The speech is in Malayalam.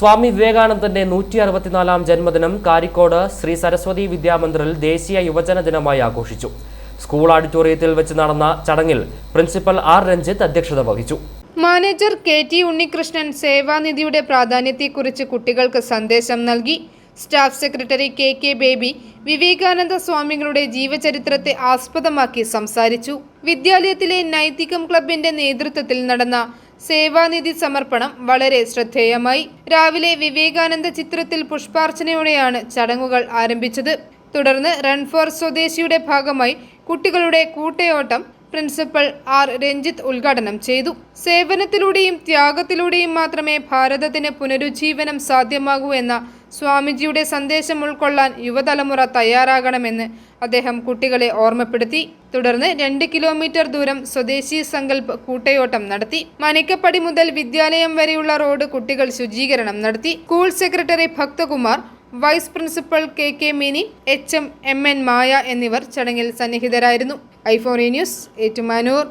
സ്വാമി വിവേകാനന്ദന്റെ നൂറ്റി അറുപത്തിനാലാം ജന്മദിനം കാരിക്കോട് ശ്രീ സരസ്വതി വിദ്യാമന്ദിറിൽ ദേശീയ യുവജന ദിനമായി ആഘോഷിച്ചു. സ്കൂൾ ഓഡിറ്റോറിയത്തിൽ വെച്ച് നടന്ന ചടങ്ങിൽ പ്രിൻസിപ്പൽ ആർ രഞ്ജിത്ത് അധ്യക്ഷത വഹിച്ചു. മാനേജർ കെ ടി ഉണ്ണികൃഷ്ണൻ സേവാനിധിയുടെ പ്രാധാന്യത്തെക്കുറിച്ച് കുട്ടികൾക്ക് സന്ദേശം നൽകി. Staff secretary K K Baby Vivekananda സ്വാമികളുടെ ജീവചരിത്രത്തെ ആസ്പദമാക്കി സംസാരിച്ചു. വിദ്യാലയത്തിലെ നൈതികം ക്ലബിന്റെ നേതൃത്വത്തിൽ നടന്ന സേവാനിധി സമർപ്പണം വളരെ ശ്രദ്ധേയമായി. രാവിലെ വിവേകാനന്ദ ചിത്രത്തിൽ പുഷ്പാർച്ചനയോടെയാണ് ചടങ്ങുകൾ ആരംഭിച്ചത്. തുടർന്ന് റൺ ഫോർ സ്വദേശിയുടെ ഭാഗമായി കുട്ടികളുടെ കൂട്ടയോട്ടം പ്രിൻസിപ്പൽ ആർ രഞ്ജിത്ത് ഉദ്ഘാടനം ചെയ്തു. സേവനത്തിലൂടെയും ത്യാഗത്തിലൂടെയും മാത്രമേ ഭാരതത്തിന് പുനരുജ്ജീവനം സാധ്യമാകൂ എന്ന സ്വാമിജിയുടെ സന്ദേശം ഉൾക്കൊള്ളാൻ യുവതലമുറ തയ്യാറാകണമെന്ന് അദ്ദേഹം കുട്ടികളെ ഓർമ്മപ്പെടുത്തി. തുടർന്ന് രണ്ട് കിലോമീറ്റർ ദൂരം സ്വദേശി സങ്കല്പ് കൂട്ടയോട്ടം നടത്തി. മനക്കപ്പടി മുതൽ വിദ്യാലയം വരെയുള്ള റോഡ് കുട്ടികൾ ശുചീകരണം നടത്തി. School secretary Bhakthakumar vice principal K K Mini H M M N Maya എന്നിവർ ചടങ്ങിൽ സന്നിഹിതരായിരുന്നു. ഐഫോറി ന്യൂസ് ഏറ്റുമാനൂർ.